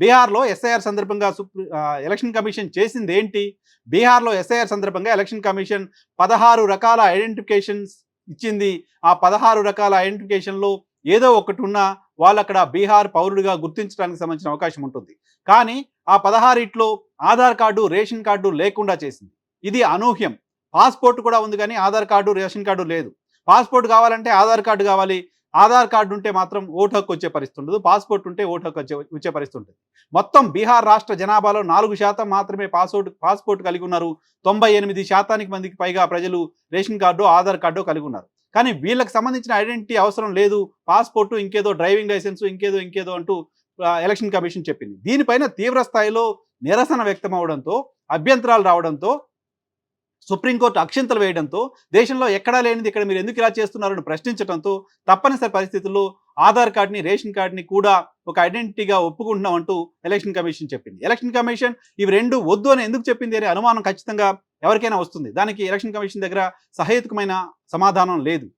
బీహార్లో ఎస్ఐఆర్ సందర్భంగా election commission చేసింది ఏంటి? బీహార్లో ఎస్ఐఆర్ సందర్భంగా ఎలక్షన్ కమిషన్ పదహారు రకాల ఐడెంటిఫికేషన్స్ ఇచ్చింది. ఆ పదహారు రకాల ఐడెంటిఫికేషన్లో ఏదో ఒకటి ఉన్నా వాళ్ళు అక్కడ బీహార్ పౌరుడిగా గుర్తించడానికి సంబంధించిన అవకాశం ఉంటుంది. కానీ ఆ పదహారిట్లో ఆధార్ కార్డు రేషన్ కార్డు లేకుండా చేసింది. ఇది అనూహ్యం. పాస్పోర్ట్ కూడా ఉంది కానీ ఆధార్ కార్డు రేషన్ కార్డు లేదు. పాస్పోర్ట్ కావాలంటే ఆధార్ కార్డు కావాలి. ఆధార్ కార్డు ఉంటే మాత్రం ఓటు హక్కు వచ్చే పరిస్థితి ఉండదు. పాస్పోర్ట్ ఉంటే ఓటు హక్కు వచ్చే వచ్చే పరిస్థితి ఉంటుంది మొత్తం బీహార్ రాష్ట్ర జనాభాలో నాలుగు శాతం మాత్రమే పాస్పోర్ట్ పాస్పోర్ట్ కలిగి ఉన్నారు. తొంభై ఎనిమిది శాతానికి మందికి పైగా ప్రజలు రేషన్ కార్డు ఆధార్ కార్డు కలిగి ఉన్నారు. కానీ వీళ్ళకి సంబంధించిన ఐడెంటిటీ అవసరం లేదు. పాస్పోర్టు ఇంకేదో డ్రైవింగ్ లైసెన్స్ ఇంకేదో ఇంకేదో అంటూ ఎలక్షన్ కమిషన్ చెప్పింది. దీనిపైన తీవ్ర స్థాయిలో నిరసన వ్యక్తం అవడంతో అభ్యంతరాలు రావడంతో సుప్రీంకోర్టు అక్షింతలు వేయడంతో దేశంలో ఎక్కడా లేనిది ఇక్కడ మీరు ఎందుకు ఇలా చేస్తున్నారని ప్రశ్నించడంతో తప్పనిసరి పరిస్థితుల్లో ఆధార్ కార్డుని రేషన్ కార్డుని కూడా ఒక ఐడెంటిటీగా ఒప్పుకుంటున్నాం అంటూ ఎలక్షన్ కమిషన్ చెప్పింది. ఎలక్షన్ కమిషన్ ఇవి రెండు వద్దు అని ఎందుకు చెప్పింది అనే అనుమానం ఖచ్చితంగా ఎవరికైనా వస్తుంది. దానికి ఎలక్షన్ కమిషన్ దగ్గర సహేతుకమైన సమాధానం లేదు.